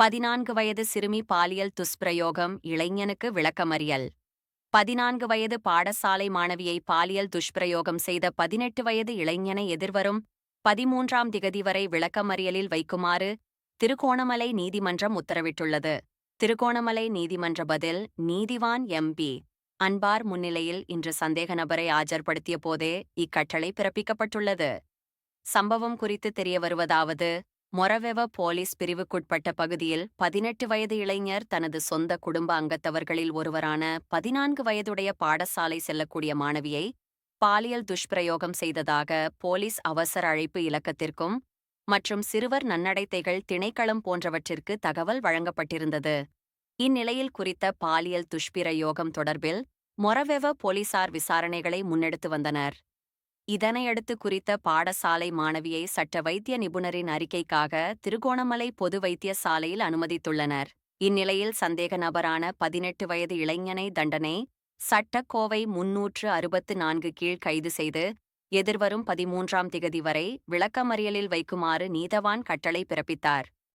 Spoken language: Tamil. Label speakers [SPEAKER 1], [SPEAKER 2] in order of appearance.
[SPEAKER 1] பதினான்கு வயது சிறுமி பாலியல் துஷ்பிரயோகம் இளைஞனுக்கு விளக்கமறியல். பதினான்கு வயது பாடசாலை மாணவியை பாலியல் துஷ்பிரயோகம் செய்த பதினெட்டு வயது இளைஞனை எதிர்வரும் பதிமூன்றாம் திகதி வரை விளக்கமறியலில் வைக்குமாறு திருகோணமலை நீதிமன்றம் உத்தரவிட்டுள்ளது. திருகோணமலை நீதிமன்ற பதில் நீதிவான் எம்பி அன்பார் முன்னிலையில் இன்று சந்தேக நபரை ஆஜர்படுத்திய போதே இக்கட்டளை பிறப்பிக்கப்பட்டுள்ளது. சம்பவம் குறித்து தெரிய வருவதாவது மொரவெவ போலீஸ் பிரிவுக்குட்பட்ட பகுதியில் பதினெட்டு வயது இளைஞர் தனது சொந்த குடும்ப அங்கத்தவர்களில் ஒருவரான பதினான்கு வயதுடைய பாடசாலை செல்லக்கூடிய மாணவியை பாலியல் துஷ்பிரயோகம் செய்ததாக போலீஸ் அவசர அழைப்பு இலக்கத்திற்கும் மற்றும் சிறுவர் நன்னடைத்தைகள் திணைக்களம் போன்றவற்றிற்கு தகவல் வழங்கப்பட்டிருந்தது. இந்நிலையில் குறித்த பாலியல் துஷ்பிரயோகம் தொடர்பில் மொரவெவ போலீசார் விசாரணைகளை முன்னெடுத்து வந்தனர். இதனையடுத்து குறித்த பாடசாலை மாணவியை சட்ட வைத்திய நிபுணரின் அறிக்கைக்காக திருகோணமலை பொது வைத்தியசாலையில் அனுமதித்துள்ளனர். இந்நிலையில் சந்தேக நபரான பதினெட்டு வயது இளைஞனை தண்டனை சட்டக்கோவை முன்னூற்று அறுபத்து நான்கு கீழ் கைது செய்து எதிர்வரும் பதிமூன்றாம் திகதி வரை விளக்கமறியலில் வைக்குமாறு நீதவான் கட்டளை பிறப்பித்தார்.